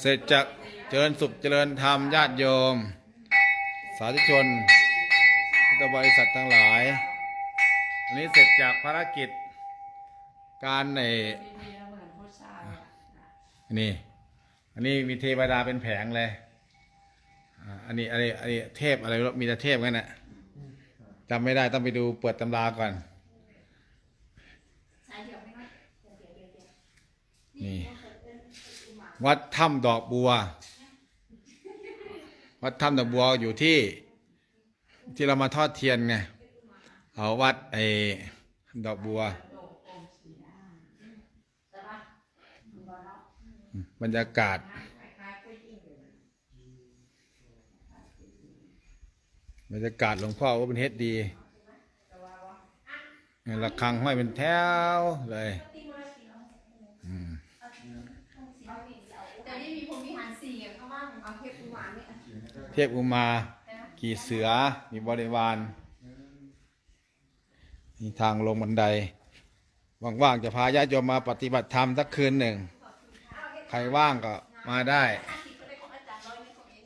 เสร็จจากเจริญสุขเจริญธรรมญาติโยม สาธุชนพุทธบริษัททั้งหลาย อันนี้เสร็จจากภารกิจการในดีๆนะเหมือนผู้ชายอะนะนี่อันนี้มีเทวดาเป็นแผงเลยอ่าอันนี้อันนี้อันนี้เทพอะไรไม่รู้มีแต่เทพกันน่ะจำไม่ได้ต้องไปดูเปิดตำราก่อนสายเดี่ยวไหมคะเดี๋ยวเดี๋ยวเดี๋ยวเดี๋ยวนี่ วัดถ้ำดอกบัว วัดถ้ำดอกบัวอยู่ที่ที่เรามาทอดเทียนไงเอาวัดไอ้ดอกบัว บรรยากาศ บรรยากาศหลวงพ่อว่าเป็นเฮ็ดดีระฆังห้อยเป็นแถวเลย ตีมือละสีเนาะ อืม เอาสีเอาสีเอาเดี๋ยวนี้มีผมมีหันสีกันเข้ามาเอาเทปอุมาเนี่ย เทพอุมาขี่เสือ มีบริวาร มีทางลงบันได ว่างๆจะพาญาติโยมมาปฏิบัติธรรมสักคืนหนึ่ง ใครว่างก็มาได้ห้าสิบก็ได้ของอาจารย์ร้อยนี่ของเอง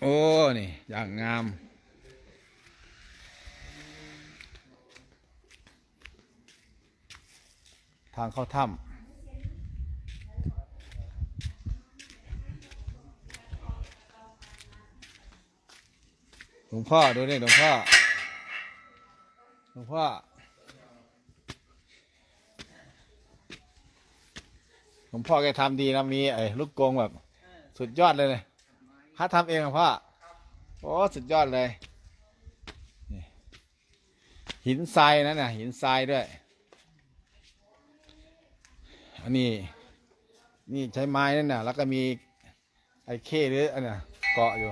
โอ้ นี่ อย่างงาม ทางเข้าถ้ำหลวงพ่อดูนี่หลวงพ่อหลวงพ่อหลวงพ่อแกทำดีนะมีไอ้ลูกกงแบบ สุดยอดเลยเลยฮะทำเองเหรอพ่อโอ้สุดยอดเลยหินทรายนั่นน่ะหินทรายด้วย อันนี้ นี่ใช้ไม้นั่นน่ะ แล้วก็มีไอ้เข้หรืออันน่ะเกาะอยู่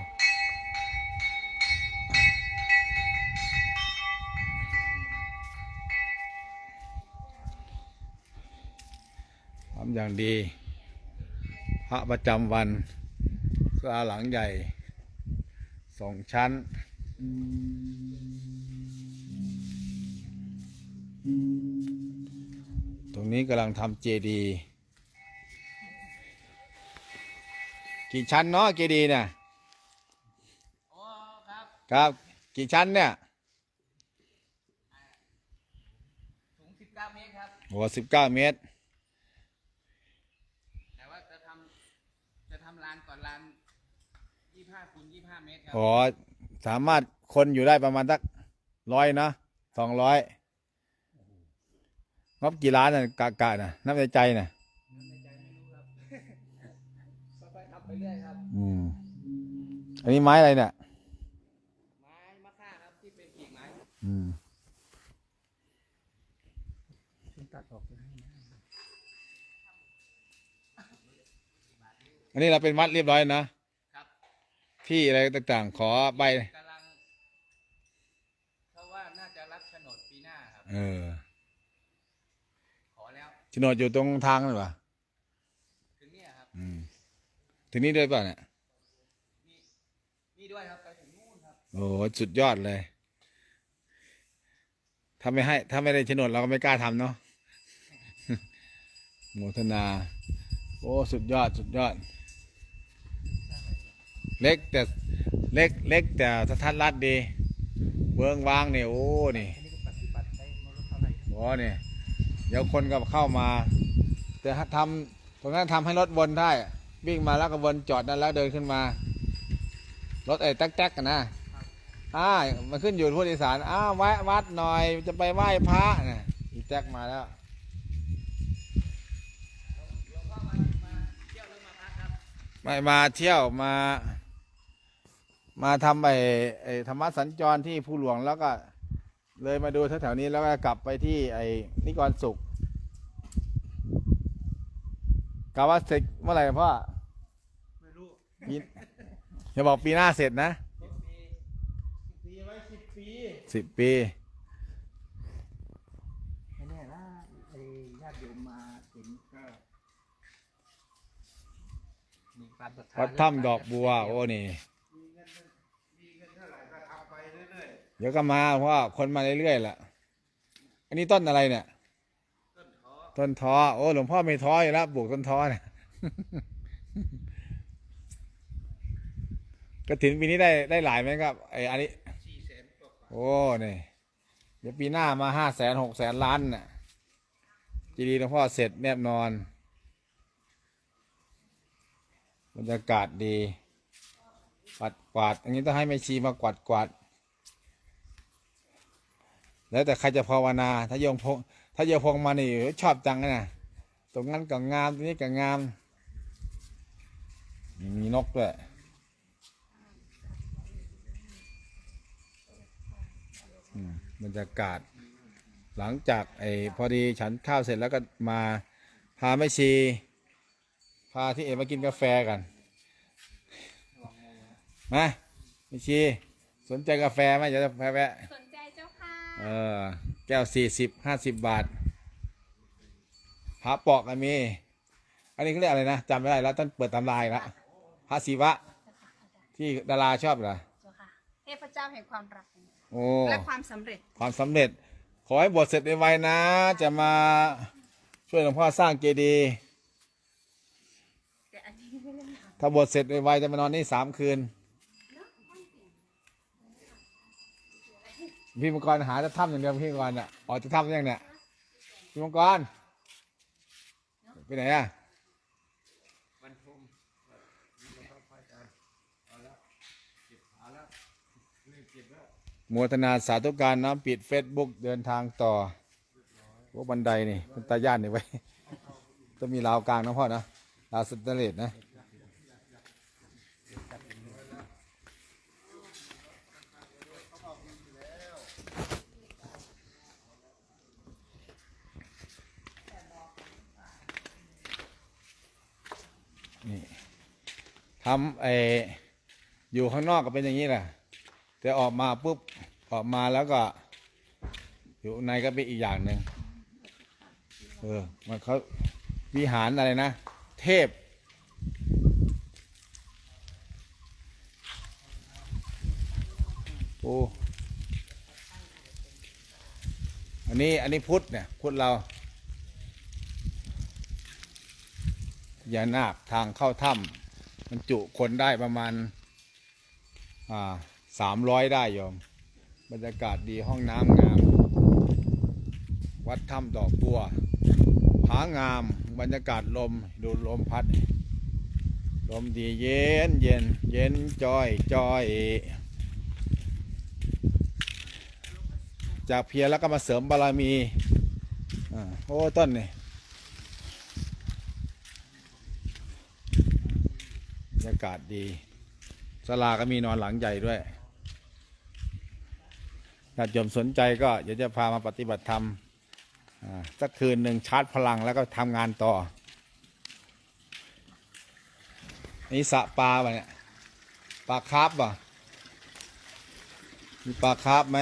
ทำอย่างดี พระประจำวันศาลาหลังใหญ่สองชั้นตรง นี้กำลังทำเจดีย์กี่ชั้นเนาะเจดีย์เนี่ยโอ้ครับครับ กี่ชั้นเนี่ยสูง19เมตรครับโอ้สิบเก้าเมตร แต่ว่าจะทำจะทำลานก่อนลาน25คูณ25เมตรครัอ๋อสามารถคนอยู่ได้ประมาณสักร้อยนะสองร้อย งบกี่ล้านน่ะกะกะน่ะนับในใจน่ะในใจไม่รู้ครับค่อยๆทำไปเรื่อยครับอืมอันนี้ไม้อะไรเนี่ยไม้มะค่าครับที่เป็นกิ่งไม้อืมตัดออกไปให้นะอันนี้เราเป็นวัดเรียบร้อยนะครับที่อะไรต่างๆ ขอใบกำลังเพราะว่าน่าจะรับโฉนดปีหน้าครับเออขอแล้ว โฉนดอยู่ตรงทางนั่นปะถึงเนี่ยครับอืมถึงนี้ด้วยป่ะเนี่ยนี่นี่ด้วยครับไปถึงนู่นครับโอ้โหสุดยอดเลย ถ้าไม่ให้ ถ้าไม่ได้โฉนดเราก็ไม่กล้าทำเนาะโมทนา โอ้สุดยอดสุดยอด เล็กแต่เล็กเล็กแต่สะทัดรัดดี เบื้องวางเนี่ยโอ้นี่อันนี้ก็ปฏิบัติได้ไม่รู้เท่าไหร่โอ้เนี่ยเดี๋ยวคนก็เข้ามา แต่ทำตรงนั้นทำให้รถวนได้ วิ่งมาแล้วก็วนจอดนั่นแล้วเดินขึ้นมา รถไอ้แต๊กๆกันนะอ่ามันขึ้นอยู่ผู้โดยสารอ้าวแวะวัดหน่อยจะไปไหว้พระนะอีแต๊กมาแล้วมามาเที่ยวมาพักครับไม่มาเที่ยวมา มาทำไอ้ไอ้ธรรมสัญจรที่ภูหลวงแล้วก็ เลยมาดูแถวๆนี้แล้วก็กลับไปที่ไอ้นิกรสุขกะว่าเสร็จเมื่อไหร่พ่อไม่รู้ปีอย่าบอกปีหน้าเสร็จนะสิบปีปีไว้สิบปีสิบปีไม่แน่นะไอ้ญาติโยมมาเห็นก็มีความศรัทธาวัดถ้ำดอกบัวโอ้นี่มีเงินมีเงินเท่าไหร่ก็ทำไปเรื่อย เดี๋ยวก็มาเพราะคนมาเรื่อยๆแหละอันนี้ต้นอะไรเนี่ย ต้นท้อ โอ้หลวงพ่อไม่ท้ออยู่แล้วปลูกต้นท้อเนี่ยกระถินปีนี้ได้ได้หลายไหมครับไออันนี้สี่แสนโอ้เนี่ยเดี๋ยวปีหน้ามาห้าแสนหกแสนล้านน่ะจีดีหลวงพ่อเสร็จแนบนอนบรรยากาศดีปัดกวาดอย่างนี้ต้องให้แม่ชีมากวาดกวาด แล้วแต่ใครจะภาวนา ถ้าโยงพงถ้าโยงพงมานี่ชอบจังนะตรงนั้นก็งามตรงนี้ก็งาม มีนกด้วยอืมบรรยากาศ หลังจากไอ้พอดีฉันข้าวเสร็จแล้วก็มาพาแม่ชี พาที่เอมากินกาแฟกันมาแม่ชี สนใจกาแฟไหมจะกาแฟแวะสนใจ เจ้าค่ะเออแก้วสี่สิบห้าสิบบาทพระปอกก็มี อันนี้เขาเรียกอะไรนะจำไม่ได้แล้วต้นเปิดตำรายแล้วพระศิวะที่ดาราชอบเหรอเจ้าค่ะเทพเจ้าแห่งความรักโอ้และความสำเร็จความสำเร็จ ขอให้บวชเสร็จไวๆนะ จะมาช่วยหลวงพ่อสร้างเจดีย์แต่อันนี้ไม่ได้ทถ้าบวชเสร็จไวๆจะมานอนนี่สามคืน พี่มังกรหาจะถ้ำอย่างเดียวพี่มังกรอะออกจะถ้ำยังเนี่ยพี่มังกรไปไหนอะวันทุ่มโมทนาสาธุการน้ำปิดเฟซบุ๊กเดินทางต่อพวกบันไดนี่เป็นตาย่านนี่ไว้ต้องมีราวกลางนะพ่อนะราวสแตนเลสนะ นี่ทำไออยู่ข้างนอกก็เป็นอย่างนี้แหละแต่ออกมาปุ๊บออกมาแล้วก็ อยู่ในก็เป็นอีกอย่างหนึ่งเออมันเขาวิหารอะไรนะ เทพ โอ้อันนี้อันนี้พุทธเนี่ย พุทธเรา ยานาคทางเข้าถ้ำมันจุคนได้ประมาณสามร้อยได้ยมบรรยากาศดีห้องน้ำงาม วัดถ้ำดอกบัวผางาม บรรยากาศลมดูลมพัด ลมดีเย็นเย็นเย็นจอยจอยจากเพียรแล้วก็มาเสริมบารมี โอ้ต้นนี่ รรยากาศดีศาลาก็มีนอนหลังใหญ่ด้วยถ้าโยมสนใจก็เดี๋ยวจะพามาปฏิบัติธรรมอ่าสักคืนหนึ่งชาร์จพลังแล้วก็ทำงานต่อ นี่สะปลาป่ะเนี่ยปลาคาร์ฟป่ะมีปลาคาร์ฟไหม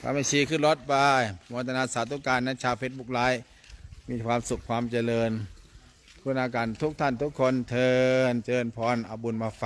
พระแม่ชีขึ้นรถไปมรณนาสาธุการนั้นชาวเฟซบุ๊กไลฟ์ มีความสุขความเจริญ คุณอาการทุกท่านทุกคนเทินเจริญพรเอาบุญมาฝาก